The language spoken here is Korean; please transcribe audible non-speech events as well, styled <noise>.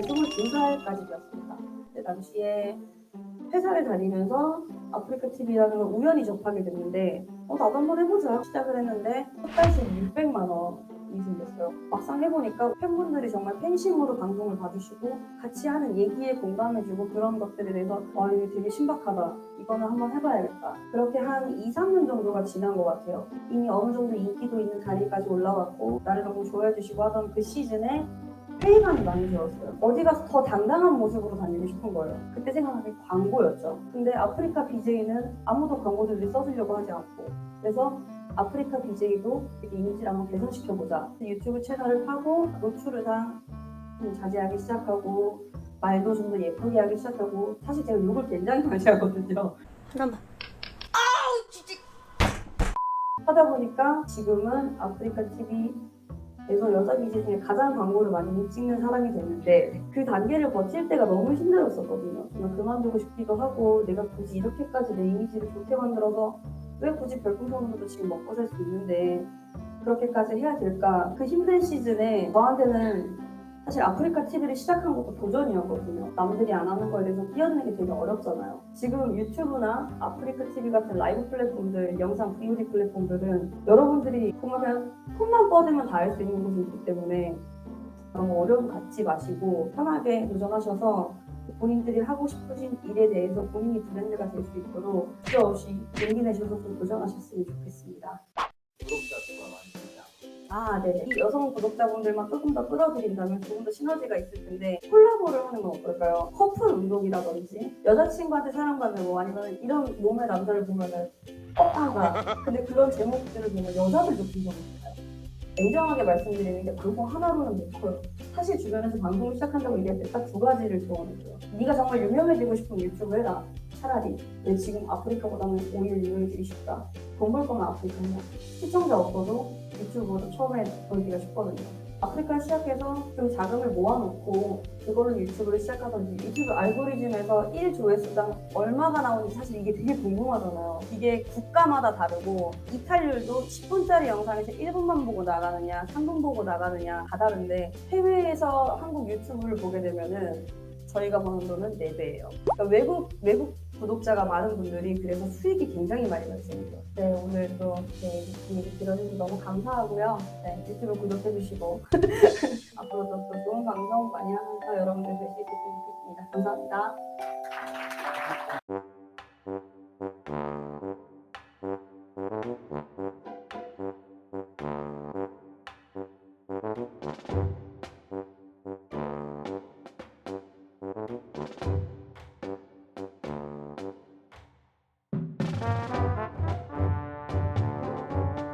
22살까지 되었습니다. 그때 당시에 회사를 다니면서 아프리카 TV라는 걸 우연히 접하게 됐는데 어 나도 한번 해보자 시작을 했는데 첫 달씩 600만 원이 생겼어요. 막상 해보니까 팬분들이 정말 팬심으로 방송을 봐주시고 같이 하는 얘기에 공감해주고 그런 것들에 대해서 와 이게 되게 신박하다. 이거는 한번 해봐야겠다. 그렇게 한 2, 3년 정도가 지난 것 같아요. 이미 어느 정도 인기도 있는 자리까지 올라왔고 나를 너무 좋아해 주시고 하던 그 시즌에 회의감이 많이 들었어요. 어디 가서 더 당당한 모습으로 다니고 싶은 거예요. 그때 생각한 게 광고였죠. 근데 아프리카 BJ는 아무도 광고들을 써주려고 하지 않고 그래서 아프리카 BJ도 이미지를 한번 개선시켜보자. 유튜브 채널을 파고 노출을 좀 자제하기 시작하고 말도 좀 더 예쁘게 하기 시작하고 사실 제가 욕을 굉장히 많이 하거든요. 잠깐만. 하다 보니까 지금은 아프리카 TV 에서 여자 BJ 중에 가장 광고를 많이 찍는 사람이 됐는데 그 단계를 버틸 때가 너무 힘들었었거든요. 정말 그만두고 싶기도 하고 내가 굳이 이렇게까지 내 이미지를 좋게 만들어서 왜 굳이 별풍선으로도 지금 먹고 살 수 있는데 그렇게까지 해야 될까? 그 힘든 시즌에 저한테는 사실 아프리카 TV를 시작한 것도 도전이었거든요. 남들이 안 하는 거에 대해서 게 되게 어렵잖아요. 지금 유튜브나 아프리카 TV 같은 라이브 플랫폼들, 영상 VOD 플랫폼들은 여러분들이 정말 그냥 손만 뻗으면 다 할 수 있는 곳이 있기 때문에 너무 어려움 갖지 마시고 편하게 도전하셔서 본인들이 하고 싶으신 일에 대해서 본인이 브랜드가 될 수 있도록 주저 없이 용기 내셔서 좀 도전하셨으면 좋겠습니다. 아, 네. 이 여성 구독자분들만 조금 더 끌어들인다면 조금 더 시너지가 있을 텐데 콜라보를 하는 건 어떨까요? 커플 운동이라든지 여자친구한테 사랑받는 뭐 아니면 이런 몸의 남자를 보면은 뻔하다. 근데 그런 제목들을 보면 여자들도 궁금해요. 냉정하게 말씀드리는 게 방송 하나로는 못 커요. 사실 주변에서 방송을 시작한다고 얘기할 때 딱 두 가지를 조언해줘요. 네가 정말 유명해지고 싶으면 유튜브 해라. 차라리 왜 지금 아프리카보다는 오히려 유명해지기 쉽다. 돈 벌 거면 아프리카 해라. 시청자 없어도 유튜브로 처음에 벌기가 쉽거든요. 아프리카 시작해서 좀 자금을 모아놓고 그걸로 유튜브를 시작하든지 유튜브 알고리즘에서 1 조회수당 얼마가 나오는지 사실 이게 되게 궁금하잖아요. 이게 국가마다 다르고 이탈률도 10분짜리 영상에서 1분만 보고 나가느냐 3분 보고 나가느냐 다 다른데 해외에서 한국 유튜브를 보게 되면은 저희가 버는 돈은 4배예요. 그러니까 외국 외국 구독자가 많은 분들이 그래서 수익이 굉장히 많이 발생해요. 네, 오늘도 네, 얘기 들어주셔서 너무 감사하고요. 네, 유튜브 구독해주시고 <laughs> 앞으로도 또 좋은 방송 많이 하면서 여러분들 뵐수 있었으면 좋겠습니다. 감사합니다. 아,